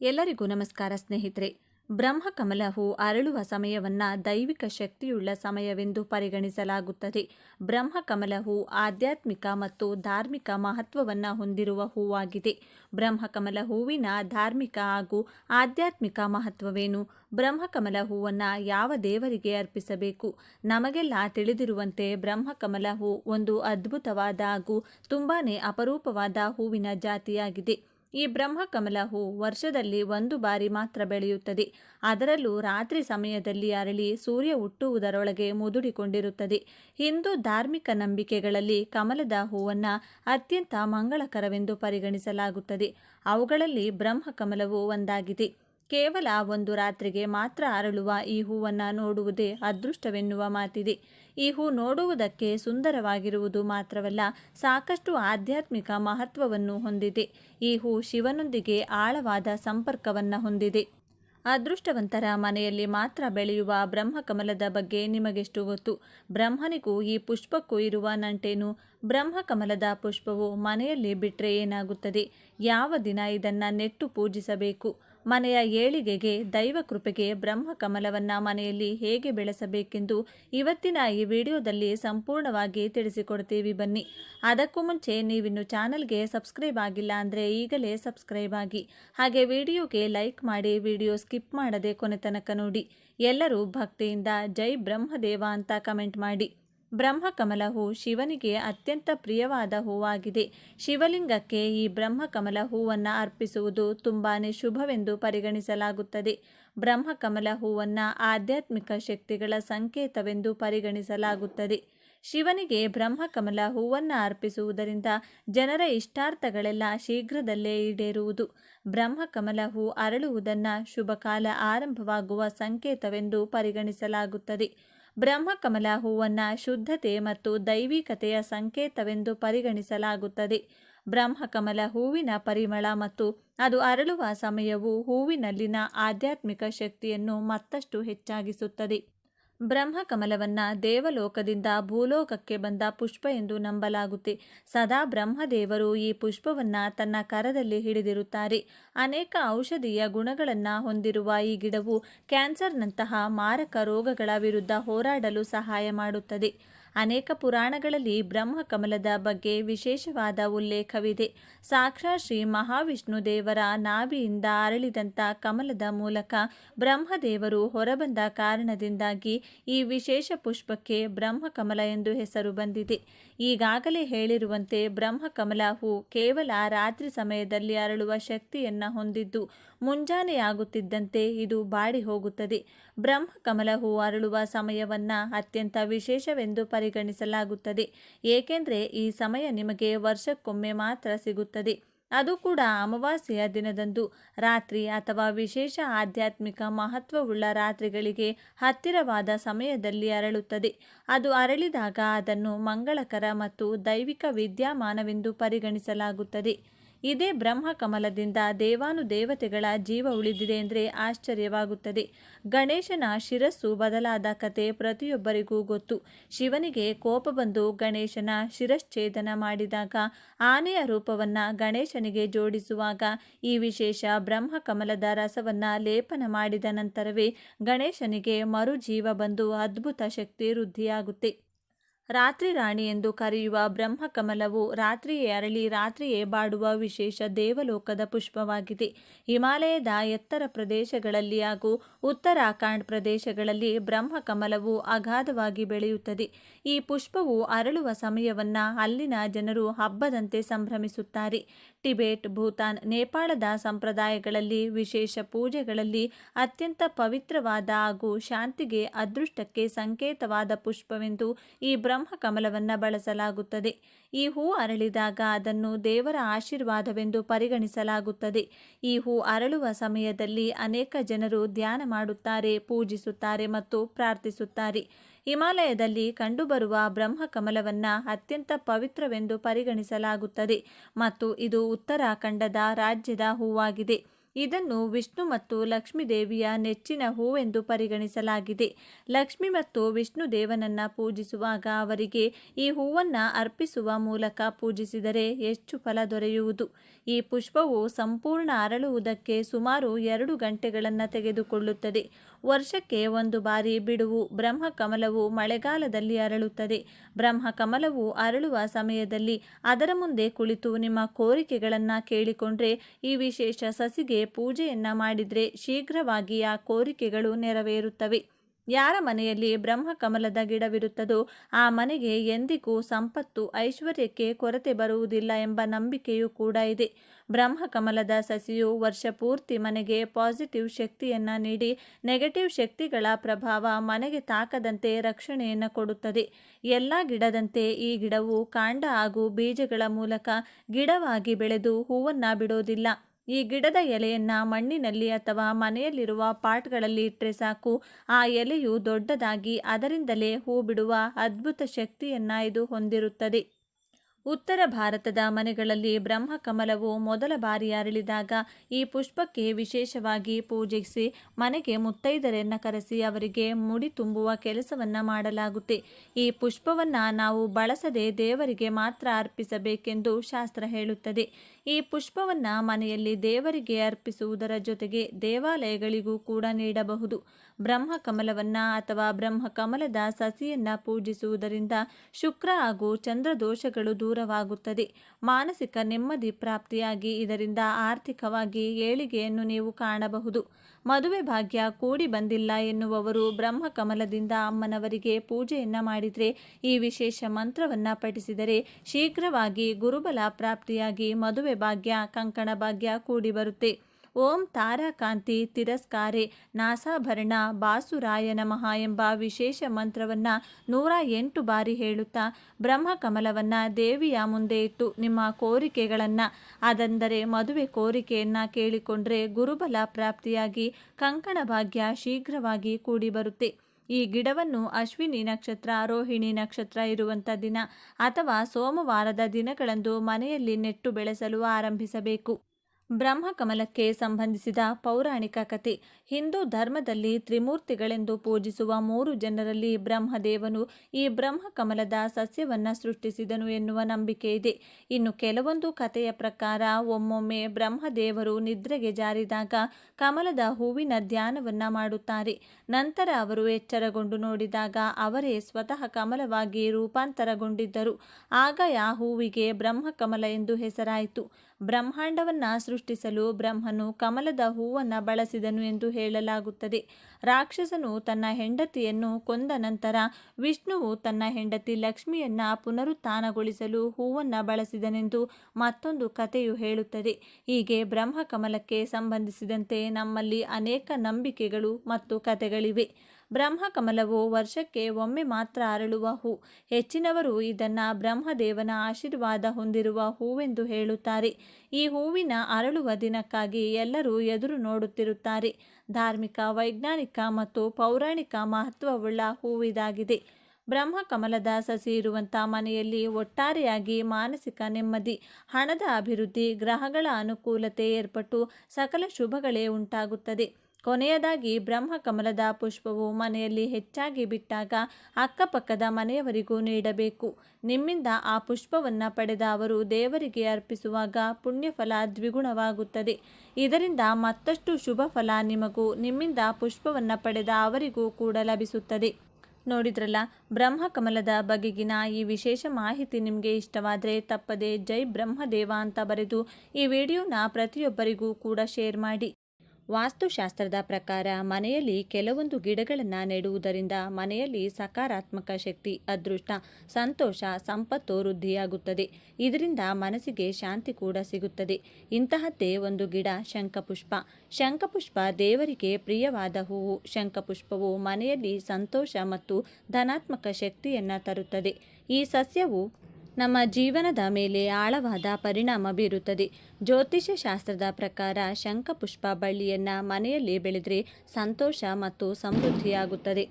ಎಲ್ಲರಿಗೂ ನಮಸ್ಕಾರ ಸ್ನೇಹಿತರೆ. ಬ್ರಹ್ಮಕಮಲ ಹೂ ಅರಳುವ ಸಮಯವನ್ನ ದೈವಿಕ ಶಕ್ತಿಯುಳ್ಳ ಸಮಯವೆಂದು ಪರಿಗಣಿಸಲಾಗುತ್ತದೆ. ಬ್ರಹ್ಮಕಮಲ ಹೂ ಆಧ್ಯಾತ್ಮಿಕ ಮತ್ತು ಧಾರ್ಮಿಕ ಮಹತ್ವವನ್ನು ಹೊಂದಿರುವ ಹೂವಾಗಿದೆ. ಬ್ರಹ್ಮಕಮಲ ಹೂವಿನ ಧಾರ್ಮಿಕ ಹಾಗೂ ಆಧ್ಯಾತ್ಮಿಕ ಮಹತ್ವವೇನು? ಬ್ರಹ್ಮಕಮಲ ಹೂವನ್ನು ಯಾವ ದೇವರಿಗೆ ಅರ್ಪಿಸಬೇಕು? ನಮಗೆಲ್ಲ ತಿಳಿದಿರುವಂತೆ ಬ್ರಹ್ಮಕಮಲ ಹೂ ಒಂದು ಅದ್ಭುತವಾದ ಹಾಗೂ ತುಂಬಾನೇ ಅಪರೂಪವಾದ ಹೂವಿನ ಜಾತಿಯಾಗಿದೆ. ಈ ಬ್ರಹ್ಮಕಮಲ ಹೂ ವರ್ಷದಲ್ಲಿ ಒಂದು ಬಾರಿ ಮಾತ್ರ ಬೆಳೆಯುತ್ತದೆ. ಅದರಲ್ಲೂ ರಾತ್ರಿ ಸಮಯದಲ್ಲಿ ಅರಳಿ ಸೂರ್ಯ ಹುಟ್ಟುವುದರೊಳಗೆ ಮುದುಡಿಕೊಂಡಿರುತ್ತದೆ. ಹಿಂದೂ ಧಾರ್ಮಿಕ ನಂಬಿಕೆಗಳಲ್ಲಿ ಕಮಲದ ಹೂವನ್ನು ಅತ್ಯಂತ ಮಂಗಳಕರವೆಂದು ಪರಿಗಣಿಸಲಾಗುತ್ತದೆ. ಅವುಗಳಲ್ಲಿ ಬ್ರಹ್ಮಕಮಲವು ಒಂದಾಗಿದೆ. ಕೇವಲ ಒಂದು ರಾತ್ರಿಗೆ ಮಾತ್ರ ಅರಳುವ ಈ ಹೂವನ್ನು ನೋಡುವುದೇ ಅದೃಷ್ಟವೆನ್ನುವ ಮಾತಿದೆ. ಈ ಹೂ ನೋಡುವುದಕ್ಕೆ ಸುಂದರವಾಗಿರುವುದು ಮಾತ್ರವಲ್ಲ, ಸಾಕಷ್ಟು ಆಧ್ಯಾತ್ಮಿಕ ಮಹತ್ವವನ್ನು ಹೊಂದಿದೆ. ಈ ಹೂ ಶಿವನೊಂದಿಗೆ ಆಳವಾದ ಸಂಪರ್ಕವನ್ನು ಹೊಂದಿದೆ. ಅದೃಷ್ಟವಂತರ ಮನೆಯಲ್ಲಿ ಮಾತ್ರ ಬೆಳೆಯುವ ಬ್ರಹ್ಮಕಮಲದ ಬಗ್ಗೆ ನಿಮಗೆಷ್ಟು ಗೊತ್ತು? ಬ್ರಹ್ಮನಿಗೂ ಈ ಪುಷ್ಪಕ್ಕೂ ಇರುವ ನಂಟೇನು? ಬ್ರಹ್ಮಕಮಲದ ಪುಷ್ಪವು ಮನೆಯಲ್ಲಿ ಬಿಟ್ಟರೆ ಏನಾಗುತ್ತದೆ? ಯಾವ ದಿನ ಇದನ್ನು ನೆಟ್ಟು ಪೂಜಿಸಬೇಕು? ಮನೆಯ ಏಳಿಗೆಗೆ ದೈವ ಕೃಪೆಗೆ ಬ್ರಹ್ಮ ಕಮಲವನ್ನು ಮನೆಯಲ್ಲಿ ಹೇಗೆ ಬೆಳೆಸಬೇಕೆಂದು ಇವತ್ತಿನ ಈ ವಿಡಿಯೋದಲ್ಲಿ ಸಂಪೂರ್ಣವಾಗಿ ತಿಳಿಸಿಕೊಡ್ತೀವಿ ಬನ್ನಿ. ಅದಕ್ಕೂ ಮುಂಚೆ ನೀವಿನ್ನು ಚಾನಲ್ಗೆ ಸಬ್ಸ್ಕ್ರೈಬ್ ಆಗಿಲ್ಲ ಅಂದರೆ ಈಗಲೇ ಸಬ್ಸ್ಕ್ರೈಬ್ ಆಗಿ. ಹಾಗೆ ವಿಡಿಯೋಗೆ ಲೈಕ್ ಮಾಡಿ ವಿಡಿಯೋ ಸ್ಕಿಪ್ ಮಾಡದೆ ಕೊನೆ ನೋಡಿ. ಎಲ್ಲರೂ ಭಕ್ತಿಯಿಂದ ಜೈ ಬ್ರಹ್ಮದೇವ ಅಂತ ಕಮೆಂಟ್ ಮಾಡಿ. ಬ್ರಹ್ಮಕಮಲ ಹೂ ಶಿವನಿಗೆ ಅತ್ಯಂತ ಪ್ರಿಯವಾದ ಹೂವಾಗಿದೆ. ಶಿವಲಿಂಗಕ್ಕೆ ಈ ಬ್ರಹ್ಮಕಮಲ ಹೂವನ್ನು ಅರ್ಪಿಸುವುದು ತುಂಬಾ ಶುಭವೆಂದು ಪರಿಗಣಿಸಲಾಗುತ್ತದೆ. ಬ್ರಹ್ಮಕಮಲ ಹೂವನ್ನು ಆಧ್ಯಾತ್ಮಿಕ ಶಕ್ತಿಗಳ ಸಂಕೇತವೆಂದು ಪರಿಗಣಿಸಲಾಗುತ್ತದೆ. ಶಿವನಿಗೆ ಬ್ರಹ್ಮಕಮಲ ಹೂವನ್ನು ಅರ್ಪಿಸುವುದರಿಂದ ಜನರ ಇಷ್ಟಾರ್ಥಗಳೆಲ್ಲ ಶೀಘ್ರದಲ್ಲೇ ಈಡೇರುವುದು. ಬ್ರಹ್ಮಕಮಲ ಹೂ ಅರಳುವುದನ್ನು ಶುಭಕಾಲ ಆರಂಭವಾಗುವ ಸಂಕೇತವೆಂದು ಪರಿಗಣಿಸಲಾಗುತ್ತದೆ. ಬ್ರಹ್ಮಕಮಲ ಹೂವನ್ನು ಶುದ್ಧತೆ ಮತ್ತು ದೈವಿಕತೆಯ ಸಂಕೇತವೆಂದು ಪರಿಗಣಿಸಲಾಗುತ್ತದೆ. ಬ್ರಹ್ಮಕಮಲ ಹೂವಿನ ಪರಿಮಳ ಮತ್ತು ಅದು ಅರಳುವ ಸಮಯವು ಹೂವಿನಲ್ಲಿನ ಆಧ್ಯಾತ್ಮಿಕ ಶಕ್ತಿಯನ್ನು ಮತ್ತಷ್ಟು ಹೆಚ್ಚಾಗಿಸುತ್ತದೆ. ಬ್ರಹ್ಮಕಮಲವನ್ನು ದೇವಲೋಕದಿಂದ ಭೂಲೋಕಕ್ಕೆ ಬಂದ ಪುಷ್ಪ ಎಂದು ನಂಬಲಾಗುತ್ತೆ. ಸದಾ ಬ್ರಹ್ಮದೇವರು ಈ ಪುಷ್ಪವನ್ನು ತನ್ನ ಕರದಲ್ಲಿ ಹಿಡಿದಿರುತ್ತಾರೆ. ಅನೇಕ ಔಷಧೀಯ ಗುಣಗಳನ್ನು ಹೊಂದಿರುವ ಈ ಗಿಡವು ಕ್ಯಾನ್ಸರ್ನಂತಹ ಮಾರಕ ರೋಗಗಳ ವಿರುದ್ಧ ಹೋರಾಡಲು ಸಹಾಯ ಮಾಡುತ್ತದೆ. ಅನೇಕ ಪುರಾಣಗಳಲ್ಲಿ ಬ್ರಹ್ಮಕಮಲದ ಬಗ್ಗೆ ವಿಶೇಷವಾದ ಉಲ್ಲೇಖವಿದೆ. ಸಾಕ್ಷಾತ್ ಶ್ರೀ ಮಹಾವಿಷ್ಣು ದೇವರ ನಾಭಿಯಿಂದ ಅರಳಿದಂಥ ಕಮಲದ ಮೂಲಕ ಬ್ರಹ್ಮದೇವರು ಹೊರಬಂದ ಕಾರಣದಿಂದಾಗಿ ಈ ವಿಶೇಷ ಪುಷ್ಪಕ್ಕೆ ಬ್ರಹ್ಮಕಮಲ ಎಂದು ಹೆಸರು ಬಂದಿದೆ. ಈಗಾಗಲೇ ಹೇಳಿರುವಂತೆ ಬ್ರಹ್ಮಕಮಲ ಹೂ ಕೇವಲ ರಾತ್ರಿ ಸಮಯದಲ್ಲಿ ಅರಳುವ ಶಕ್ತಿಯನ್ನು ಹೊಂದಿದ್ದು, ಮುಂಜಾನೆಯಾಗುತ್ತಿದ್ದಂತೆ ಇದು ಬಾಡಿ ಹೋಗುತ್ತದೆ. ಬ್ರಹ್ಮಕಮಲ ಹೂ ಅರಳುವ ಸಮಯವನ್ನು ಅತ್ಯಂತ ವಿಶೇಷವೆಂದು ಪರಿಗಣಿಸಲಾಗುತ್ತದೆ. ಏಕೆಂದರೆ ಈ ಸಮಯ ನಿಮಗೆ ವರ್ಷಕ್ಕೊಮ್ಮೆ ಮಾತ್ರ ಸಿಗುತ್ತದೆ. ಅದು ಕೂಡ ಅಮಾವಾಸ್ಯೆಯ ದಿನದಂದು. ರಾತ್ರಿ ಅಥವಾ ವಿಶೇಷ ಆಧ್ಯಾತ್ಮಿಕ ಮಹತ್ವವುಳ್ಳ ರಾತ್ರಿಗಳಿಗೆ ಹತ್ತಿರವಾದ ಸಮಯದಲ್ಲಿ ಅರಳುತ್ತದೆ. ಅದು ಅರಳಿದಾಗ ಅದನ್ನು ಮಂಗಳಕರ ಮತ್ತು ದೈವಿಕ ವಿದ್ಯಾಮಾನವೆಂದು ಪರಿಗಣಿಸಲಾಗುತ್ತದೆ. ಇದೇ ಬ್ರಹ್ಮಕಮಲದಿಂದ ದೇವಾನು ದೇವತೆಗಳ ಜೀವ ಉಳಿದಿದೆ ಎಂದರೆ ಆಶ್ಚರ್ಯವಾಗುತ್ತದೆ. ಗಣೇಶನ ಶಿರಸ್ಸು ಬದಲಾದ ಕತೆ ಪ್ರತಿಯೊಬ್ಬರಿಗೂ ಗೊತ್ತು. ಶಿವನಿಗೆ ಕೋಪ ಬಂದು ಗಣೇಶನ ಶಿರಶ್ಛೇದನ ಮಾಡಿದಾಗ ಆನೆಯ ರೂಪವನ್ನು ಗಣೇಶನಿಗೆ ಜೋಡಿಸುವಾಗ ಈ ವಿಶೇಷ ಬ್ರಹ್ಮ ಕಮಲದ ರಸವನ್ನು ಲೇಪನ ಮಾಡಿದ ನಂತರವೇ ಗಣೇಶನಿಗೆ ಮರುಜೀವ ಬಂದು ಅದ್ಭುತ ಶಕ್ತಿ ವೃದ್ಧಿಯಾಗುತ್ತೆ. ರಾತ್ರಿ ರಾಣಿ ಎಂದು ಕರೆಯುವ ಬ್ರಹ್ಮಕಮಲವು ರಾತ್ರಿಯೇ ಅರಳಿ ರಾತ್ರಿಯೇ ಬಾಡುವ ವಿಶೇಷ ದೇವಲೋಕದ ಪುಷ್ಪವಾಗಿದೆ. ಹಿಮಾಲಯದ ಎತ್ತರ ಪ್ರದೇಶಗಳಲ್ಲಿ ಹಾಗೂ ಉತ್ತರಾಖಂಡ್ ಪ್ರದೇಶಗಳಲ್ಲಿ ಬ್ರಹ್ಮಕಮಲವು ಅಗಾಧವಾಗಿ ಬೆಳೆಯುತ್ತದೆ. ಈ ಪುಷ್ಪವು ಅರಳುವ ಸಮಯವನ್ನು ಅಲ್ಲಿನ ಜನರು ಹಬ್ಬದಂತೆ ಸಂಭ್ರಮಿಸುತ್ತಾರೆ. ಟಿಬೆಟ್ ಭೂತಾನ್, ನೇಪಾಳದ ಸಂಪ್ರದಾಯಗಳಲ್ಲಿ ವಿಶೇಷ ಪೂಜೆಗಳಲ್ಲಿ ಅತ್ಯಂತ ಪವಿತ್ರವಾದ ಹಾಗೂ ಶಾಂತಿಗೆ ಅದೃಷ್ಟಕ್ಕೆ ಸಂಕೇತವಾದ ಪುಷ್ಪವೆಂದು ಈ ಬ್ರಹ್ಮಕಮಲವನ್ನು ಬಳಸಲಾಗುತ್ತದೆ. ಈ ಹೂ ಅರಳಿದಾಗ ಅದನ್ನು ದೇವರ ಆಶೀರ್ವಾದವೆಂದು ಪರಿಗಣಿಸಲಾಗುತ್ತದೆ. ಈ ಹೂ ಅರಳುವ ಸಮಯದಲ್ಲಿ ಅನೇಕ ಜನರು ಧ್ಯಾನ ಮಾಡುತ್ತಾರೆ, ಪೂಜಿಸುತ್ತಾರೆ ಮತ್ತು ಪ್ರಾರ್ಥಿಸುತ್ತಾರೆ. ಹಿಮಾಲಯದಲ್ಲಿ ಕಂಡುಬರುವ ಬ್ರಹ್ಮಕಮಲವನ್ನು ಅತ್ಯಂತ ಪವಿತ್ರವೆಂದು ಪರಿಗಣಿಸಲಾಗುತ್ತದೆ ಮತ್ತು ಇದು ಉತ್ತರಾಖಂಡದ ರಾಜ್ಯದ ಹೂವಾಗಿದೆ. ಇದನ್ನು ವಿಷ್ಣು ಮತ್ತು ಲಕ್ಷ್ಮೀ ದೇವಿಯ ನೆಚ್ಚಿನ ಹೂವೆಂದು ಪರಿಗಣಿಸಲಾಗಿದೆ. ಲಕ್ಷ್ಮಿ ಮತ್ತು ವಿಷ್ಣು ದೇವನನ್ನ ಪೂಜಿಸುವಾಗ ಅವರಿಗೆ ಈ ಹೂವನ್ನು ಅರ್ಪಿಸುವ ಮೂಲಕ ಪೂಜಿಸಿದರೆ ಹೆಚ್ಚು ಫಲ ದೊರೆಯುವುದು. ಈ ಪುಷ್ಪವು ಸಂಪೂರ್ಣ ಅರಳುವುದಕ್ಕೆ ಸುಮಾರು ಎರಡು ಗಂಟೆಗಳನ್ನು ತೆಗೆದುಕೊಳ್ಳುತ್ತದೆ. ವರ್ಷಕ್ಕೆ ಒಂದು ಬಾರಿ ಬಿಡುವು ಬ್ರಹ್ಮಕಮಲವು ಮಳೆಗಾಲದಲ್ಲಿ ಅರಳುತ್ತದೆ. ಬ್ರಹ್ಮಕಮಲವು ಅರಳುವ ಸಮಯದಲ್ಲಿ ಅದರ ಮುಂದೆ ಕುಳಿತು ನಿಮ್ಮ ಕೋರಿಕೆಗಳನ್ನು ಕೇಳಿಕೊಂಡ್ರೆ, ಈ ವಿಶೇಷ ಸಸಿಗೆ ಪೂಜೆಯನ್ನು ಮಾಡಿದರೆ ಶೀಘ್ರವಾಗಿ ಆ ಕೋರಿಕೆಗಳು ನೆರವೇರುತ್ತವೆ. ಯಾರ ಮನೆಯಲ್ಲಿ ಬ್ರಹ್ಮಕಮಲದ ಗಿಡವಿರುತ್ತದೋ ಆ ಮನೆಗೆ ಎಂದಿಗೂ ಸಂಪತ್ತು, ಐಶ್ವರ್ಯಕ್ಕೆ ಕೊರತೆ ಬರುವುದಿಲ್ಲ ಎಂಬ ನಂಬಿಕೆಯೂ ಕೂಡ ಇದೆ. ಬ್ರಹ್ಮಕಮಲದ ಸಸಿಯು ವರ್ಷ ಪೂರ್ತಿ ಮನೆಗೆ ಪಾಸಿಟಿವ್ ಶಕ್ತಿಯನ್ನು ನೀಡಿ, ನೆಗೆಟಿವ್ ಶಕ್ತಿಗಳ ಪ್ರಭಾವ ಮನೆಗೆ ತಾಕದಂತೆ ರಕ್ಷಣೆಯನ್ನು ಕೊಡುತ್ತದೆ. ಎಲ್ಲ ಗಿಡದಂತೆ ಈ ಗಿಡವು ಕಾಂಡ ಹಾಗೂ ಬೀಜಗಳ ಮೂಲಕ ಗಿಡವಾಗಿ ಬೆಳೆದು ಹೂವನ್ನು ಬಿಡೋದಿಲ್ಲ. ಈ ಗಿಡದ ಎಲೆಯನ್ನ ಮಣ್ಣಿನಲ್ಲಿ ಅಥವಾ ಮನೆಯಲ್ಲಿರುವ ಪಾಟ್ಗಳಲ್ಲಿ ಇಟ್ಟರೆ ಸಾಕು. ಆ ಎಲೆಯು ದೊಡ್ಡದಾಗಿ ಅದರಿಂದಲೇ ಹೂ ಬಿಡುವ ಅದ್ಭುತ ಶಕ್ತಿಯನ್ನ ಇದು ಹೊಂದಿರುತ್ತದೆ. ಉತ್ತರ ಭಾರತದ ಮನೆಗಳಲ್ಲಿ ಬ್ರಹ್ಮಕಮಲವು ಮೊದಲ ಬಾರಿ ಅರಳಿದಾಗ ಈ ಪುಷ್ಪಕ್ಕೆ ವಿಶೇಷವಾಗಿ ಪೂಜಿಸಿ ಮನೆಗೆ ಮುತ್ತೈದರೆಯನ್ನು ಕರೆಸಿ ಅವರಿಗೆ ಮುಡಿ ತುಂಬುವ ಕೆಲಸವನ್ನು ಮಾಡಲಾಗುತ್ತೆ. ಈ ಪುಷ್ಪವನ್ನು ನಾವು ಬಳಸದೆ ದೇವರಿಗೆ ಮಾತ್ರ ಅರ್ಪಿಸಬೇಕೆಂದು ಶಾಸ್ತ್ರ ಹೇಳುತ್ತದೆ. ಈ ಪುಷ್ಪವನ್ನು ಮನೆಯಲ್ಲಿ ದೇವರಿಗೆ ಅರ್ಪಿಸುವುದರ ಜೊತೆಗೆ ದೇವಾಲಯಗಳಿಗೂ ಕೂಡ ನೀಡಬಹುದು. ಬ್ರಹ್ಮಕಮಲವನ್ನು ಅಥವಾ ಬ್ರಹ್ಮಕಮಲದ ಸಸಿಯನ್ನು ಪೂಜಿಸುವುದರಿಂದ ಶುಕ್ರ ಹಾಗೂ ಚಂದ್ರ ದೋಷಗಳು ದೂರವಾಗುತ್ತದೆ. ಮಾನಸಿಕ ನೆಮ್ಮದಿ ಪ್ರಾಪ್ತಿಯಾಗಿ ಇದರಿಂದ ಆರ್ಥಿಕವಾಗಿ ಏಳಿಗೆಯನ್ನು ನೀವು ಕಾಣಬಹುದು. ಮದುವೆ ಭಾಗ್ಯ ಕೂಡಿ ಬಂದಿಲ್ಲ ಎನ್ನುವವರು ಬ್ರಹ್ಮಕಮಲದಿಂದ ಅಮ್ಮನವರಿಗೆ ಪೂಜೆಯನ್ನು ಮಾಡಿದರೆ ಈ ವಿಶೇಷ ಮಂತ್ರವನ್ನ ಪಠಿಸಿದರೆ ಶೀಘ್ರವಾಗಿ ಗುರುಬಲ ಪ್ರಾಪ್ತಿಯಾಗಿ ಮದುವೆ ಭಾಗ್ಯ, ಕಂಕಣ ಭಾಗ್ಯ ಕೂಡಿ ಬರುತ್ತೆ. ಓಂ ತಾರಾಕಾಂತಿ ತಿರಸ್ಕಾರೆ. ನಾಸಾಭರಣ ಬಾಸುರಾಯ ನಮಃ ಎಂಬ ವಿಶೇಷ ಮಂತ್ರವನ್ನು ನೂರ ಎಂಟು ಬಾರಿ ಹೇಳುತ್ತಾ ಬ್ರಹ್ಮಕಮಲವನ್ನು ದೇವಿಯ ಮುಂದೆ ಇಟ್ಟು ನಿಮ್ಮ ಕೋರಿಕೆಗಳನ್ನು. ಅದಂದರೆ ಮದುವೆ ಕೋರಿಕೆಯನ್ನು ಕೇಳಿಕೊಂಡ್ರೆ ಗುರುಬಲ ಪ್ರಾಪ್ತಿಯಾಗಿ ಕಂಕಣ ಭಾಗ್ಯ ಶೀಘ್ರವಾಗಿ ಕೂಡಿ ಬರುತ್ತೆ. ಈ ಗಿಡವನ್ನು ಅಶ್ವಿನಿ ನಕ್ಷತ್ರ, ರೋಹಿಣಿ ನಕ್ಷತ್ರ ಇರುವಂಥ ದಿನ ಅಥವಾ ಸೋಮವಾರದ ದಿನಗಳಂದು ಮನೆಯಲ್ಲಿ ನೆಟ್ಟು ಬೆಳೆಸಲು ಆರಂಭಿಸಬೇಕು. ಬ್ರಹ್ಮಕಮಲಕ್ಕೆ ಸಂಬಂಧಿಸಿದ ಪೌರಾಣಿಕ ಕಥೆ ಹಿಂದೂ ಧರ್ಮದಲ್ಲಿ ತ್ರಿಮೂರ್ತಿಗಳೆಂದು ಪೂಜಿಸುವ ಮೂರು ಜನರಲ್ಲಿ ಬ್ರಹ್ಮದೇವನು ಈ ಬ್ರಹ್ಮಕಮಲದ ಸಸ್ಯವನ್ನು ಸೃಷ್ಟಿಸಿದನು ಎನ್ನುವ ನಂಬಿಕೆ ಇದೆ. ಇನ್ನು ಕೆಲವೊಂದು ಕಥೆಯ ಪ್ರಕಾರ ಒಮ್ಮೊಮ್ಮೆ ಬ್ರಹ್ಮದೇವರು ನಿದ್ರೆಗೆ ಜಾರಿದಾಗ ಕಮಲದ ಹೂವಿನ ಧ್ಯಾನವನ್ನು ಮಾಡುತ್ತಾರೆ. ನಂತರ ಅವರು ಎಚ್ಚರಗೊಂಡು ನೋಡಿದಾಗ ಅವರೇ ಸ್ವತಃ ಕಮಲವಾಗಿ ರೂಪಾಂತರಗೊಂಡಿದ್ದರು. ಆಗ ಆ ಹೂವಿಗೆ ಬ್ರಹ್ಮಕಮಲ ಎಂದು ಹೆಸರಾಯಿತು. ಬ್ರಹ್ಮಾಂಡವನ್ನ ಸೃಷ್ಟಿಸಲು ಬ್ರಹ್ಮನು ಕಮಲದ ಹೂವನ್ನು ಬಳಸಿದನು ಎಂದು ಹೇಳಲಾಗುತ್ತದೆ. ರಾಕ್ಷಸನು ತನ್ನ ಹೆಂಡತಿಯನ್ನು ಕೊಂದ ನಂತರ ವಿಷ್ಣುವು ತನ್ನ ಹೆಂಡತಿ ಲಕ್ಷ್ಮಿಯನ್ನ ಪುನರುತ್ಥಾನಗೊಳಿಸಲು ಹೂವನ್ನು ಬಳಸಿದನೆಂದು ಮತ್ತೊಂದು ಕಥೆಯು ಹೇಳುತ್ತದೆ. ಹೀಗೆ ಬ್ರಹ್ಮ ಕಮಲಕ್ಕೆ ಸಂಬಂಧಿಸಿದಂತೆ ನಮ್ಮಲ್ಲಿ ಅನೇಕ ನಂಬಿಕೆಗಳು ಮತ್ತು ಕಥೆಗಳಿವೆ. ಬ್ರಹ್ಮಕಮಲವು ವರ್ಷಕ್ಕೆ ಒಮ್ಮೆ ಮಾತ್ರ ಅರಳುವ ಹೂ. ಹೆಚ್ಚಿನವರು ಇದನ್ನು ಬ್ರಹ್ಮದೇವನ ಆಶೀರ್ವಾದ ಹೊಂದಿರುವ ಹೂವೆಂದು ಹೇಳುತ್ತಾರೆ. ಈ ಹೂವಿನ ಅರಳುವ ದಿನಕ್ಕಾಗಿ ಎಲ್ಲರೂ ಎದುರು ನೋಡುತ್ತಿರುತ್ತಾರೆ. ಧಾರ್ಮಿಕ, ವೈಜ್ಞಾನಿಕ ಮತ್ತು ಪೌರಾಣಿಕ ಮಹತ್ವವುಳ್ಳ ಹೂವಿದಾಗಿದೆ. ಬ್ರಹ್ಮಕಮಲದ ಸಸಿ ಇರುವಂಥ ಮನೆಯಲ್ಲಿ ಒಟ್ಟಾರೆಯಾಗಿ ಮಾನಸಿಕ ನೆಮ್ಮದಿ, ಹಣದ ಅಭಿವೃದ್ಧಿ, ಗ್ರಹಗಳ ಅನುಕೂಲತೆ ಏರ್ಪಟ್ಟು ಸಕಲ ಶುಭಗಳೇ ಉಂಟಾಗುತ್ತದೆ. ಕೊನೆಯದಾಗಿ ಬ್ರಹ್ಮಕಮಲದ ಪುಷ್ಪವು ಮನೆಯಲ್ಲಿ ಹೆಚ್ಚಾಗಿ ಬಿಟ್ಟಾಗ ಅಕ್ಕಪಕ್ಕದ ಮನೆಯವರಿಗೂ ನೀಡಬೇಕು. ನಿಮ್ಮಿಂದ ಆ ಪುಷ್ಪವನ್ನು ಪಡೆದ ಅವರು ದೇವರಿಗೆ ಅರ್ಪಿಸುವಾಗ ಪುಣ್ಯಫಲ ದ್ವಿಗುಣವಾಗುತ್ತದೆ. ಇದರಿಂದ ಮತ್ತಷ್ಟು ಶುಭ ಫಲ ನಿಮಗೂ, ನಿಮ್ಮಿಂದ ಪುಷ್ಪವನ್ನು ಪಡೆದ ಅವರಿಗೂ ಕೂಡ ಲಭಿಸುತ್ತದೆ. ನೋಡಿದ್ರಲ್ಲ, ಬ್ರಹ್ಮಕಮಲದ ಬಗೆಗಿನ ಈ ವಿಶೇಷ ಮಾಹಿತಿ ನಿಮಗೆ ಇಷ್ಟವಾದರೆ ತಪ್ಪದೆ ಜೈ ಬ್ರಹ್ಮದೇವ ಅಂತ ಬರೆದು ಈ ವಿಡಿಯೋನ ಪ್ರತಿಯೊಬ್ಬರಿಗೂ ಕೂಡ ಶೇರ್ ಮಾಡಿ. ವಾಸ್ತುಶಾಸ್ತ್ರದ ಪ್ರಕಾರ ಮನೆಯಲ್ಲಿ ಕೆಲವೊಂದು ಗಿಡಗಳನ್ನು ನೆಡುವುದರಿಂದ ಮನೆಯಲ್ಲಿ ಸಕಾರಾತ್ಮಕ ಶಕ್ತಿ, ಅದೃಷ್ಟ, ಸಂತೋಷ, ಸಂಪತ್ತು ವೃದ್ಧಿಯಾಗುತ್ತದೆ. ಇದರಿಂದ ಮನಸ್ಸಿಗೆ ಶಾಂತಿ ಕೂಡ ಸಿಗುತ್ತದೆ. ಇಂತಹದ್ದೇ ಒಂದು ಗಿಡ ಶಂಖಪುಷ್ಪ. ಶಂಖಪುಷ್ಪ ದೇವರಿಗೆ ಪ್ರಿಯವಾದ ಹೂವು. ಶಂಖಪುಷ್ಪವು ಮನೆಯಲ್ಲಿ ಸಂತೋಷ ಮತ್ತು ಧನಾತ್ಮಕ ಶಕ್ತಿಯನ್ನು ತರುತ್ತದೆ. ಈ ಸಸ್ಯವು ನಮ್ಮ ಜೀವನದ ಮೇಲೆ ಆಳವಾದ ಪರಿಣಾಮ ಬೀರುತ್ತದೆ. ಜ್ಯೋತಿಷ್ಯ ಶಾಸ್ತ್ರದ ಪ್ರಕಾರ ಶಂಖಪುಷ್ಪ ಬಳ್ಳಿಯನ್ನು ಮನೆಯಲ್ಲಿ ಬೆಳೆದರೆ ಸಂತೋಷ ಮತ್ತು ಸಮೃದ್ಧಿಯಾಗುತ್ತದೆ.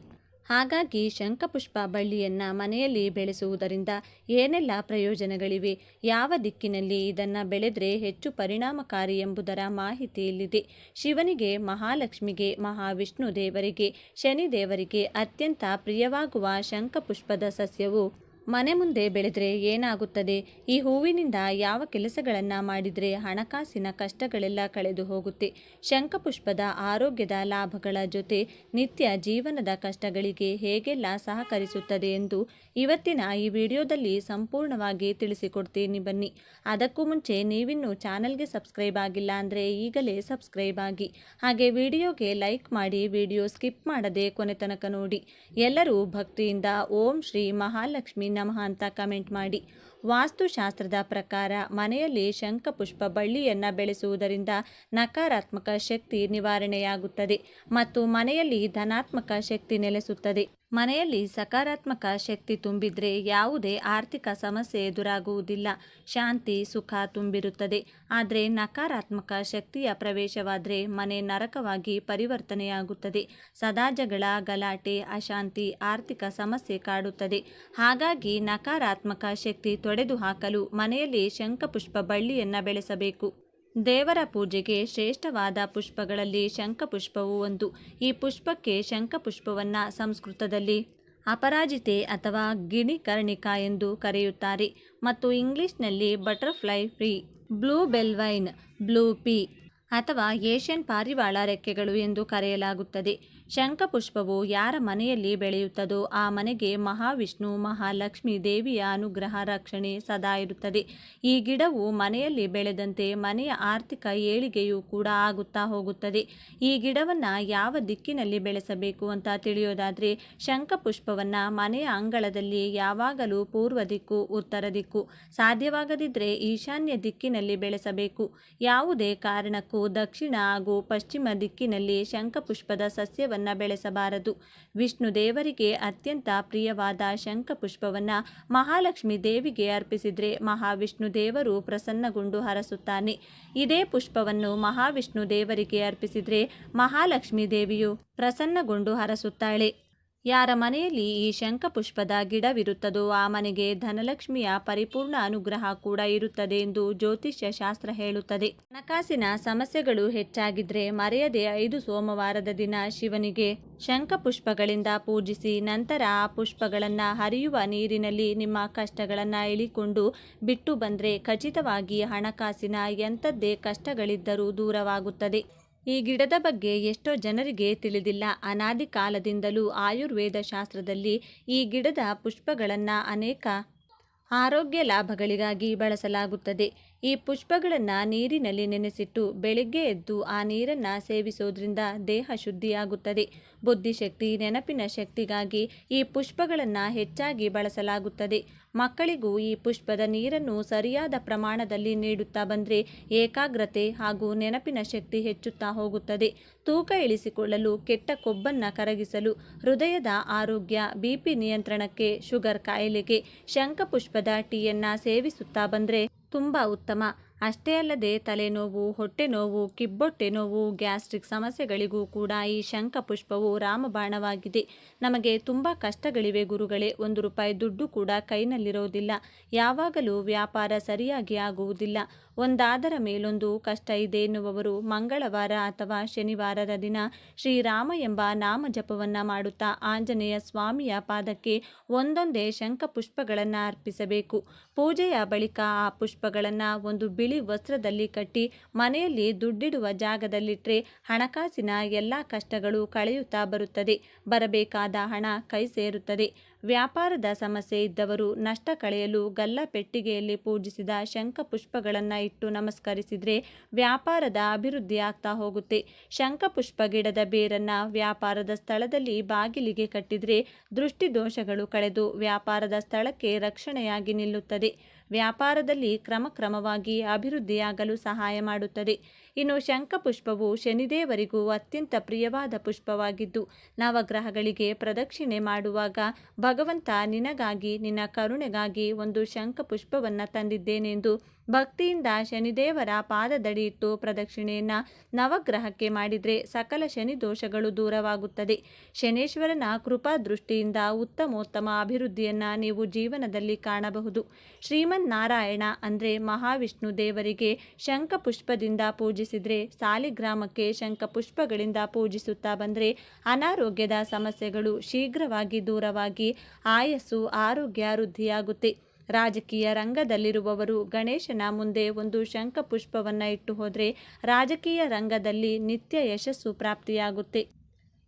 ಹಾಗಾಗಿ ಶಂಖಪುಷ್ಪ ಬಳ್ಳಿಯನ್ನು ಮನೆಯಲ್ಲಿ ಬೆಳೆಸುವುದರಿಂದ ಏನೆಲ್ಲ ಪ್ರಯೋಜನಗಳಿವೆ? ಯಾವ ದಿಕ್ಕಿನಲ್ಲಿ ಇದನ್ನು ಬೆಳೆದರೆ ಹೆಚ್ಚು ಪರಿಣಾಮಕಾರಿ ಎಂಬುದರ ಮಾಹಿತಿ ಇಲ್ಲಿದೆ. ಶಿವನಿಗೆ, ಮಹಾಲಕ್ಷ್ಮಿಗೆ, ಮಹಾವಿಷ್ಣು ದೇವರಿಗೆ, ಶನಿ ದೇವರಿಗೆ ಅತ್ಯಂತ ಪ್ರಿಯವಾಗುವ ಶಂಖಪುಷ್ಪದ ಸಸ್ಯವು ಮನೆ ಮುಂದೆ ಬೆಳೆದರೆ ಏನಾಗುತ್ತದೆ? ಈ ಹೂವಿನಿಂದ ಯಾವ ಕೆಲಸಗಳನ್ನು ಮಾಡಿದರೆ ಹಣಕಾಸಿನ ಕಷ್ಟಗಳೆಲ್ಲ ಕಳೆದು ಹೋಗುತ್ತೆ? ಶಂಖಪುಷ್ಪದ ಆರೋಗ್ಯದ ಲಾಭಗಳ ಜೊತೆ ನಿತ್ಯ ಜೀವನದ ಕಷ್ಟಗಳಿಗೆ ಹೇಗೆಲ್ಲ ಸಹಕರಿಸುತ್ತದೆ ಎಂದು ಇವತ್ತಿನ ಈ ವಿಡಿಯೋದಲ್ಲಿ ಸಂಪೂರ್ಣವಾಗಿ ತಿಳಿಸಿಕೊಡ್ತೀನಿ ಬನ್ನಿ. ಅದಕ್ಕೂ ಮುಂಚೆ ನೀವಿನ್ನೂ ಚಾನಲ್ಗೆ ಸಬ್ಸ್ಕ್ರೈಬ್ ಆಗಿಲ್ಲ ಅಂದರೆ ಈಗಲೇ ಸಬ್ಸ್ಕ್ರೈಬ್ ಆಗಿ. ಹಾಗೆ ವಿಡಿಯೋಗೆ ಲೈಕ್ ಮಾಡಿ ವಿಡಿಯೋ ಸ್ಕಿಪ್ ಮಾಡದೆ ಕೊನೆ ತನಕ ನೋಡಿ. ಎಲ್ಲರೂ ಭಕ್ತಿಯಿಂದ ಓಂ ಶ್ರೀ ಮಹಾಲಕ್ಷ್ಮಿ ನಮಃ ಅಂತ ಕಮೆಂಟ್ ಮಾಡಿ. ವಾಸ್ತುಶಾಸ್ತ್ರದ ಪ್ರಕಾರ ಮನೆಯಲ್ಲಿ ಶಂಖಪುಷ್ಪ ಬಳ್ಳಿಯನ್ನು ಬೆಳೆಸುವುದರಿಂದ ನಕಾರಾತ್ಮಕ ಶಕ್ತಿ ನಿವಾರಣೆಯಾಗುತ್ತದೆ ಮತ್ತು ಮನೆಯಲ್ಲಿ ಧನಾತ್ಮಕ ಶಕ್ತಿ ನೆಲೆಸುತ್ತದೆ. ಮನೆಯಲ್ಲಿ ಸಕಾರಾತ್ಮಕ ಶಕ್ತಿ ತುಂಬಿದ್ರೆ ಯಾವುದೇ ಆರ್ಥಿಕ ಸಮಸ್ಯೆ ಎದುರಾಗುವುದಿಲ್ಲ. ಶಾಂತಿ, ಸುಖ ತುಂಬಿರುತ್ತದೆ. ಆದರೆ ನಕಾರಾತ್ಮಕ ಶಕ್ತಿಯ ಪ್ರವೇಶವಾದರೆ ಮನೆ ನರಕವಾಗಿ ಪರಿವರ್ತನೆಯಾಗುತ್ತದೆ. ಸದಾ ಜಗಳ ಗಲಾಟೆ, ಅಶಾಂತಿ ಆರ್ಥಿಕ ಸಮಸ್ಯೆ ಕಾಡುತ್ತದೆ. ಹಾಗಾಗಿ ನಕಾರಾತ್ಮಕ ಶಕ್ತಿ ತೊಡೆದು ಹಾಕಲು ಮನೆಯಲ್ಲಿ ಶಂಖಪುಷ್ಪ ಬಳ್ಳಿಯನ್ನು ಬೆಳೆಸಬೇಕು. ದೇವರ ಪೂಜೆಗೆ ಶ್ರೇಷ್ಠವಾದ ಪುಷ್ಪಗಳಲ್ಲಿ ಶಂಖಪುಷ್ಪವು ಒಂದು. ಈ ಪುಷ್ಪಕ್ಕೆ ಶಂಖಪುಷ್ಪವನ್ನು ಸಂಸ್ಕೃತದಲ್ಲಿ ಅಪರಾಜಿತೆ ಅಥವಾ ಗಿಣಿಕರ್ಣಿಕಾ ಎಂದು ಕರೆಯುತ್ತಾರೆ. ಮತ್ತು ಇಂಗ್ಲಿಷ್ನಲ್ಲಿ butterfly free, blue bellvine blue pea ಅಥವಾ ಏಷ್ಯನ್ ಪಾರಿವಾಳ ರೆಕ್ಕೆಗಳು ಎಂದು ಕರೆಯಲಾಗುತ್ತದೆ. ಶಂಖಪುಷ್ಪವು ಯಾರ ಮನೆಯಲ್ಲಿ ಬೆಳೆಯುತ್ತದೋ ಆ ಮನೆಗೆ ಮಹಾವಿಷ್ಣು, ಮಹಾಲಕ್ಷ್ಮಿ ದೇವಿಯ ಅನುಗ್ರಹ, ರಕ್ಷಣೆ ಸದಾ ಇರುತ್ತದೆ. ಈ ಗಿಡವು ಮನೆಯಲ್ಲಿ ಬೆಳೆದಂತೆ ಮನೆಯ ಆರ್ಥಿಕ ಏಳಿಗೆಯೂ ಕೂಡ ಆಗುತ್ತಾ ಹೋಗುತ್ತದೆ. ಈ ಗಿಡವನ್ನು ಯಾವ ದಿಕ್ಕಿನಲ್ಲಿ ಬೆಳೆಸಬೇಕು ಅಂತ ತಿಳಿಯೋದಾದರೆ, ಶಂಖಪುಷ್ಪವನ್ನು ಮನೆಯ ಅಂಗಳದಲ್ಲಿ ಯಾವಾಗಲೂ ಪೂರ್ವ ದಿಕ್ಕು, ಉತ್ತರ ದಿಕ್ಕು. ಸಾಧ್ಯವಾಗದಿದ್ದರೆ ಈಶಾನ್ಯ ದಿಕ್ಕಿನಲ್ಲಿ ಬೆಳೆಸಬೇಕು. ಯಾವುದೇ ಕಾರಣಕ್ಕೂ ದಕ್ಷಿಣ ಹಾಗೂ ಪಶ್ಚಿಮ ದಿಕ್ಕಿನಲ್ಲಿ ಶಂಖಪುಷ್ಪದ ಸಸ್ಯವನ್ನು ಬೆಳೆಸಬಾರದು. ವಿಷ್ಣು ದೇವರಿಗೆ ಅತ್ಯಂತ ಪ್ರಿಯವಾದ ಶಂಖಪುಷ್ಪವನ್ನು ಮಹಾಲಕ್ಷ್ಮಿ ದೇವಿಗೆ ಅರ್ಪಿಸಿದರೆ ಮಹಾವಿಷ್ಣು ದೇವರು ಪ್ರಸನ್ನಗೊಂಡು ಹರಸುತ್ತಾನೆ. ಇದೇ ಪುಷ್ಪವನ್ನು ಮಹಾವಿಷ್ಣು ದೇವರಿಗೆ ಅರ್ಪಿಸಿದರೆ ಮಹಾಲಕ್ಷ್ಮೀ ದೇವಿಯು ಪ್ರಸನ್ನಗೊಂಡು ಹರಸುತ್ತಾಳೆ. ಯಾರ ಮನೆಯಲ್ಲಿ ಈ ಶಂಖಪುಷ್ಪದ ಗಿಡವಿರುತ್ತದೋ ಆ ಮನೆಗೆ ಧನಲಕ್ಷ್ಮಿಯ ಪರಿಪೂರ್ಣ ಅನುಗ್ರಹ ಕೂಡ ಇರುತ್ತದೆ ಎಂದು ಜ್ಯೋತಿಷ್ಯ ಶಾಸ್ತ್ರ ಹೇಳುತ್ತದೆ. ಹಣಕಾಸಿನ ಸಮಸ್ಯೆಗಳು ಹೆಚ್ಚಾಗಿದ್ರೆ ಮರೆಯದೆ ಐದು ಸೋಮವಾರದ ದಿನ ಶಿವನಿಗೆ ಶಂಖಪುಷ್ಪಗಳಿಂದ ಪೂಜಿಸಿ ನಂತರ ಆ ಪುಷ್ಪಗಳನ್ನು ಹರಿಯುವ ನೀರಿನಲ್ಲಿ ನಿಮ್ಮ ಕಷ್ಟಗಳನ್ನು ಇಳಿಕೊಂಡು ಬಿಟ್ಟು ಬಂದರೆ ಖಚಿತವಾಗಿ ಹಣಕಾಸಿನ ಎಂಥದ್ದೇ ಕಷ್ಟಗಳಿದ್ದರೂ ದೂರವಾಗುತ್ತದೆ. ಈ ಗಿಡದ ಬಗ್ಗೆ ಎಷ್ಟೋ ಜನರಿಗೆ ತಿಳಿದಿಲ್ಲ. ಅನಾದಿ ಕಾಲದಿಂದಲೂ ಆಯುರ್ವೇದ ಶಾಸ್ತ್ರದಲ್ಲಿ ಈ ಗಿಡದ ಪುಷ್ಪಗಳನ್ನು ಅನೇಕ ಆರೋಗ್ಯ ಲಾಭಗಳಿಗಾಗಿ ಬಳಸಲಾಗುತ್ತದೆ. ಈ ಪುಷ್ಪಗಳನ್ನು ನೀರಿನಲ್ಲಿ ನೆನೆಸಿಟ್ಟು ಬೆಳಿಗ್ಗೆ ಎದ್ದು ಆ ನೀರನ್ನು ಸೇವಿಸೋದ್ರಿಂದ ದೇಹ ಶುದ್ಧಿಯಾಗುತ್ತದೆ. ಬುದ್ಧಿಶಕ್ತಿ, ನೆನಪಿನ ಶಕ್ತಿಗಾಗಿ ಈ ಪುಷ್ಪಗಳನ್ನು ಹೆಚ್ಚಾಗಿ ಬಳಸಲಾಗುತ್ತದೆ. ಮಕ್ಕಳಿಗೂ ಈ ಪುಷ್ಪದ ನೀರನ್ನು ಸರಿಯಾದ ಪ್ರಮಾಣದಲ್ಲಿ ನೀಡುತ್ತಾ ಬಂದರೆ ಏಕಾಗ್ರತೆ ಹಾಗೂ ನೆನಪಿನ ಶಕ್ತಿ ಹೆಚ್ಚುತ್ತಾ ಹೋಗುತ್ತದೆ. ತೂಕ ಇಳಿಸಿಕೊಳ್ಳಲು ಕೆಟ್ಟ ಕೊಬ್ಬನ್ನು ಕರಗಿಸಲು, ಹೃದಯದ ಆರೋಗ್ಯ ಬಿಪಿ ನಿಯಂತ್ರಣಕ್ಕೆ, ಶುಗರ್ ಕಾಯಿಲೆಗೆ, ಶಂಖಪುಷ್ಪದ ಟೀಯನ್ನು ಸೇವಿಸುತ್ತಾ ಬಂದರೆ ತುಂಬ ಉತ್ತಮ. ಅಷ್ಟೇ ಅಲ್ಲದೆ ತಲೆನೋವು ಹೊಟ್ಟೆ ನೋವು ಕಿಬ್ಬೊಟ್ಟೆ ನೋವು, ಗ್ಯಾಸ್ಟ್ರಿಕ್ ಸಮಸ್ಯೆಗಳಿಗೂ ಕೂಡ ಈ ಶಂಖ ಪುಷ್ಪವು ರಾಮಬಾಣವಾಗಿದೆ. ನಮಗೆ ತುಂಬ ಕಷ್ಟಗಳಿವೆ ಗುರುಗಳೇ. ಒಂದು ರೂಪಾಯಿ ದುಡ್ಡು ಕೂಡ ಕೈನಲ್ಲಿರೋದಿಲ್ಲ. ಯಾವಾಗಲೂ ವ್ಯಾಪಾರ ಸರಿಯಾಗಿ ಆಗುವುದಿಲ್ಲ. ಒಂದಾದರ ಮೇಲೊಂದು ಕಷ್ಟ ಇದೆ ಎನ್ನುವವರು ಮಂಗಳವಾರ ಅಥವಾ ಶನಿವಾರದ ದಿನ ಶ್ರೀರಾಮ ಎಂಬ ನಾಮ ಜಪವನ್ನು ಮಾಡುತ್ತಾ ಆಂಜನೇಯ ಸ್ವಾಮಿಯ ಪಾದಕ್ಕೆ ಒಂದೊಂದೇ ಶಂಖಪುಷ್ಪಗಳನ್ನು ಅರ್ಪಿಸಬೇಕು. ಪೂಜೆಯ ಬಳಿಕ ಆ ಪುಷ್ಪಗಳನ್ನು ಒಂದು ಬಿಳಿ ವಸ್ತ್ರದಲ್ಲಿ ಕಟ್ಟಿ ಮನೆಯಲ್ಲಿ ದುಡ್ಡಿಡುವ ಜಾಗದಲ್ಲಿಟ್ಟರೆ ಹಣಕಾಸಿನ ಎಲ್ಲ ಕಷ್ಟಗಳು ಕಳೆಯುತ್ತಾ ಬರುತ್ತದೆ. ಬರಬೇಕಾದ ಹಣ ಕೈ ಸೇರುತ್ತದೆ ವ್ಯಾಪಾರದ ಸಮಸ್ಯೆ ಇದ್ದವರು ನಷ್ಟ ಕಳೆಯಲು ಗಲ್ಲ ಪೆಟ್ಟಿಗೆಯಲ್ಲಿ ಪೂಜಿಸಿದ ಶಂಖ ಪುಷ್ಪಗಳನ್ನು ಇಟ್ಟು ನಮಸ್ಕರಿಸಿದರೆ ವ್ಯಾಪಾರದ ಅಭಿವೃದ್ಧಿ ಆಗ್ತಾ ಹೋಗುತ್ತೆ. ಶಂಖಪುಷ್ಪ ಗಿಡದ ಬೇರನ್ನು ವ್ಯಾಪಾರದ ಸ್ಥಳದಲ್ಲಿ ಬಾಗಿಲಿಗೆ ಕಟ್ಟಿದರೆ ದೃಷ್ಟಿದೋಷಗಳು ಕಳೆದು ವ್ಯಾಪಾರದ ಸ್ಥಳಕ್ಕೆ ರಕ್ಷಣೆಯಾಗಿ ನಿಲ್ಲುತ್ತದೆ. ವ್ಯಾಪಾರದಲ್ಲಿ ಕ್ರಮಕ್ರಮವಾಗಿ ಅಭಿವೃದ್ಧಿಯಾಗಲು ಸಹಾಯ ಮಾಡುತ್ತದೆ. ಇನ್ನು ಶಂಖಪುಷ್ಪವು ಶನಿದೇವರಿಗೂ ಅತ್ಯಂತ ಪ್ರಿಯವಾದ ಪುಷ್ಪವಾಗಿದ್ದು, ನವಗ್ರಹಗಳಿಗೆ ಪ್ರದಕ್ಷಿಣೆ ಮಾಡುವಾಗ ಭಗವಂತ ನಿನಗಾಗಿ ನಿನ್ನ ಕರುಣೆಗಾಗಿ ಒಂದು ಶಂಖಪುಷ್ಪವನ್ನು ತಂದಿದ್ದೇನೆಂದು ಭಕ್ತಿಯಿಂದ ಶನಿದೇವರ ಪಾದದಡಿ ಇಟ್ಟು ಪ್ರದಕ್ಷಿಣೆಯನ್ನ ನವಗ್ರಹಕ್ಕೆ ಮಾಡಿದರೆ ಸಕಲ ಶನಿ ದೋಷಗಳು ದೂರವಾಗುತ್ತದೆ. ಶನೇಶ್ವರನ ಕೃಪಾ ದೃಷ್ಟಿಯಿಂದ ಉತ್ತಮೋತ್ತಮ ಅಭಿವೃದ್ಧಿಯನ್ನು ನೀವು ಜೀವನದಲ್ಲಿ ಕಾಣಬಹುದು. ಶ್ರೀಮನ್ ನಾರಾಯಣ ಅಂದರೆ ಮಹಾವಿಷ್ಣು ದೇವರಿಗೆ ಶಂಖಪುಷ್ಪದಿಂದ ಪೂಜಿಸಿದರೆ ಸಾಲಿಗ್ರಾಮಕ್ಕೆ ಶಂಖಪುಷ್ಪಗಳಿಂದ ಪೂಜಿಸುತ್ತಾ ಬಂದರೆ ಅನಾರೋಗ್ಯದ ಸಮಸ್ಯೆಗಳು ಶೀಘ್ರವಾಗಿ ದೂರವಾಗಿ, ಆಯಸ್ಸು ಆರೋಗ್ಯ ವೃದ್ಧಿಯಾಗುತ್ತೆ. ರಾಜಕೀಯ ರಂಗದಲ್ಲಿರುವವರು ಗಣೇಶನ ಮುಂದೆ ಒಂದು ಶಂಖಪುಷ್ಪವನ್ನು ಇಟ್ಟು ಹೋದರೆ ರಾಜಕೀಯ ರಂಗದಲ್ಲಿ ನಿತ್ಯ ಯಶಸ್ಸು ಪ್ರಾಪ್ತಿಯಾಗುತ್ತೆ.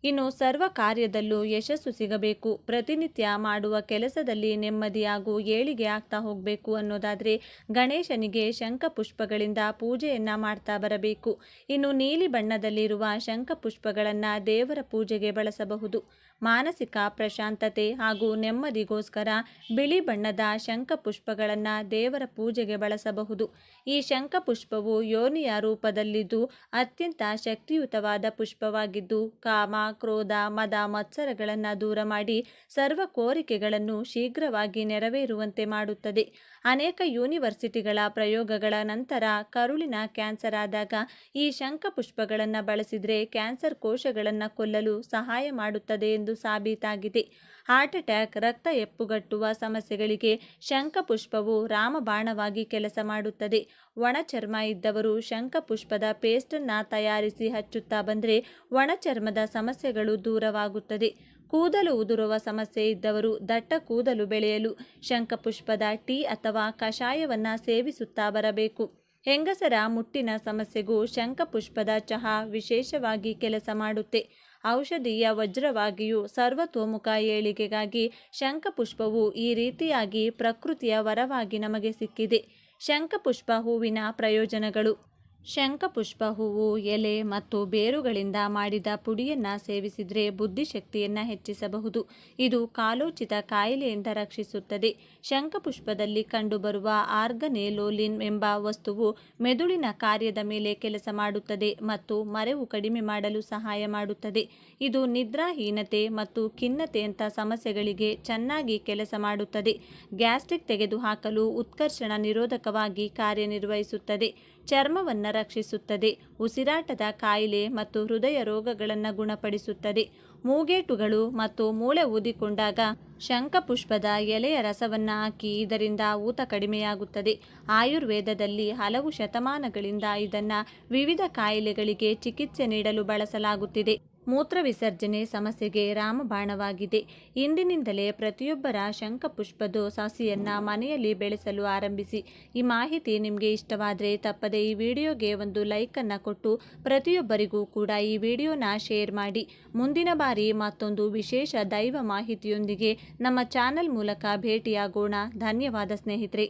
ಇನ್ನು ಸರ್ವ ಕಾರ್ಯದಲ್ಲೂ ಯಶಸ್ಸು ಸಿಗಬೇಕು. ಪ್ರತಿನಿತ್ಯ ಮಾಡುವ ಕೆಲಸದಲ್ಲಿ ನೆಮ್ಮದಿ ಹಾಗೂ ಏಳಿಗೆ ಆಗ್ತಾ ಹೋಗಬೇಕು ಅನ್ನೋದಾದರೆ ಗಣೇಶನಿಗೆ ಶಂಖಪುಷ್ಪಗಳಿಂದ ಪೂಜೆಯನ್ನು ಮಾಡ್ತಾ ಬರಬೇಕು. ಇನ್ನು ನೀಲಿ ಬಣ್ಣದಲ್ಲಿರುವ ಶಂಖಪುಷ್ಪಗಳನ್ನು ದೇವರ ಪೂಜೆಗೆ ಬಳಸಬಹುದು. ಮಾನಸಿಕ ಪ್ರಶಾಂತತೆ ಹಾಗೂ ನೆಮ್ಮದಿಗೋಸ್ಕರ ಬಿಳಿ ಬಣ್ಣದ ಶಂಖಪುಷ್ಪಗಳನ್ನು ದೇವರ ಪೂಜೆಗೆ ಬಳಸಬಹುದು. ಈ ಶಂಖಪುಷ್ಪವು ಯೋನಿಯ ರೂಪದಲ್ಲಿದ್ದು ಅತ್ಯಂತ ಶಕ್ತಿಯುತವಾದ ಪುಷ್ಪವಾಗಿದ್ದು ಕಾಮ, ಕ್ರೋಧ, ಮದ, ಮತ್ಸರಗಳನ್ನು ದೂರ ಮಾಡಿ ಸರ್ವ ಕೋರಿಕೆಗಳನ್ನು ಶೀಘ್ರವಾಗಿ ನೆರವೇರುವಂತೆ ಮಾಡುತ್ತದೆ. ಅನೇಕ ಯೂನಿವರ್ಸಿಟಿಗಳ ಪ್ರಯೋಗಗಳ ನಂತರ ಕರುಳಿನ ಕ್ಯಾನ್ಸರ್ ಆದಾಗ ಈ ಶಂಖಪುಷ್ಪಗಳನ್ನು ಬಳಸಿದರೆ ಕ್ಯಾನ್ಸರ್ ಕೋಶಗಳನ್ನು ಕೊಲ್ಲಲು ಸಹಾಯ ಮಾಡುತ್ತದೆ ಎಂದು ಸಾಬೀತಾಗಿದೆ. ಹಾರ್ಟ್ ಅಟ್ಯಾಕ್, ರಕ್ತ ಎಪ್ಪುಗಟ್ಟುವ ಸಮಸ್ಯೆಗಳಿಗೆ ಶಂಖಪುಷ್ಪವು ರಾಮಬಾಣವಾಗಿ ಕೆಲಸ ಮಾಡುತ್ತದೆ. ಒಣ ಚರ್ಮ ಇದ್ದವರು ಶಂಖಪುಷ್ಪದ ಪೇಸ್ಟನ್ನು ತಯಾರಿಸಿ ಹಚ್ಚುತ್ತಾ ಬಂದರೆ ಒಣ ಚರ್ಮದ ಸಮಸ್ಯೆಗಳು ದೂರವಾಗುತ್ತದೆ. ಕೂದಲು ಉದುರುವ ಸಮಸ್ಯೆ ಇದ್ದವರು ದಟ್ಟ ಕೂದಲು ಬೆಳೆಯಲು ಶಂಖಪುಷ್ಪದ ಟೀ ಅಥವಾ ಕಷಾಯವನ್ನು ಸೇವಿಸುತ್ತಾ ಬರಬೇಕು. ಹೆಂಗಸರ ಮುಟ್ಟಿನ ಸಮಸ್ಯೆಗೂ ಶಂಖಪುಷ್ಪದ ಚಹಾ ವಿಶೇಷವಾಗಿ ಕೆಲಸ ಮಾಡುತ್ತೆ. ಔಷಧೀಯ ವಜ್ರವಾಗಿಯೂ ಸರ್ವತೋಮುಖ ಏಳಿಗೆಗಾಗಿ ಶಂಖಪುಷ್ಪವು ಈ ರೀತಿಯಾಗಿ ಪ್ರಕೃತಿಯ ವರವಾಗಿ ನಮಗೆ ಸಿಕ್ಕಿದೆ. ಶಂಖಪುಷ್ಪ ಹೂವಿನ ಪ್ರಯೋಜನಗಳು. ಶಂಖಪುಷ್ಪ ಹೂವು ಎಲೆ ಮತ್ತು ಬೇರುಗಳಿಂದ ಮಾಡಿದ ಪುಡಿಯನ್ನು ಸೇವಿಸಿದರೆ ಬುದ್ಧಿಶಕ್ತಿಯನ್ನು ಹೆಚ್ಚಿಸಬಹುದು. ಇದು ಕಾಲೋಚಿತ ಕಾಯಿಲೆಯಿಂದ ರಕ್ಷಿಸುತ್ತದೆ. ಶಂಖಪುಷ್ಪದಲ್ಲಿ ಕಂಡುಬರುವ ಆರ್ಗನೇಲೋಲಿನ್ ಎಂಬ ವಸ್ತುವು ಮೆದುಳಿನ ಕಾರ್ಯದ ಮೇಲೆ ಕೆಲಸ ಮಾಡುತ್ತದೆ ಮತ್ತು ಮರೆವು ಕಡಿಮೆ ಮಾಡಲು ಸಹಾಯ ಮಾಡುತ್ತದೆ. ಇದು ನಿದ್ರಾಹೀನತೆ ಮತ್ತು ಖಿನ್ನತೆಯಂಥ ಸಮಸ್ಯೆಗಳಿಗೆ ಚೆನ್ನಾಗಿ ಕೆಲಸ ಮಾಡುತ್ತದೆ. ಗ್ಯಾಸ್ಟ್ರಿಕ್ ತೆಗೆದುಹಾಕಲು ಉತ್ಕರ್ಷಣ ನಿರೋಧಕವಾಗಿ ಕಾರ್ಯನಿರ್ವಹಿಸುತ್ತದೆ. ಚರ್ಮವನ್ನು ರಕ್ಷಿಸುತ್ತದೆ. ಉಸಿರಾಟದ ಕಾಯಿಲೆ ಮತ್ತು ಹೃದಯ ರೋಗಗಳನ್ನು ಗುಣಪಡಿಸುತ್ತದೆ. ಮೂಗೇಟುಗಳು ಮತ್ತು ಮೂಳೆ ಊದಿಕೊಂಡಾಗ ಶಂಖಪುಷ್ಪದ ಎಲೆಯ ರಸವನ್ನು ಹಾಕಿ ಇದರಿಂದ ಊತ ಕಡಿಮೆಯಾಗುತ್ತದೆ. ಆಯುರ್ವೇದದಲ್ಲಿ ಹಲವು ಶತಮಾನಗಳಿಂದ ಇದನ್ನು ವಿವಿಧ ಕಾಯಿಲೆಗಳಿಗೆ ಚಿಕಿತ್ಸೆ ನೀಡಲು ಬಳಸಲಾಗುತ್ತಿದೆ. ಮೂತ್ರ ವಿಸರ್ಜನೆ ಸಮಸ್ಯೆಗೆ ರಾಮಬಾಣವಾಗಿದೆ. ಇಂದಿನಿಂದಲೇ ಪ್ರತಿಯೊಬ್ಬರ ಶಂಖಪುಷ್ಪದ ಸಸಿಯನ್ನು ಮನೆಯಲ್ಲಿ ಬೆಳೆಸಲು ಆರಂಭಿಸಿ. ಈ ಮಾಹಿತಿ ನಿಮಗೆ ಇಷ್ಟವಾದರೆ ತಪ್ಪದೆ ಈ ವಿಡಿಯೋಗೆ ಒಂದು ಲೈಕನ್ನು ಕೊಟ್ಟು ಪ್ರತಿಯೊಬ್ಬರಿಗೂ ಕೂಡ ಈ ವಿಡಿಯೋನ ಶೇರ್ ಮಾಡಿ. ಮುಂದಿನ ಬಾರಿ ಮತ್ತೊಂದು ವಿಶೇಷ ದೈವ ಮಾಹಿತಿಯೊಂದಿಗೆ ನಮ್ಮ ಚಾನೆಲ್ ಮೂಲಕ ಭೇಟಿಯಾಗೋಣ. ಧನ್ಯವಾದ ಸ್ನೇಹಿತರೆ.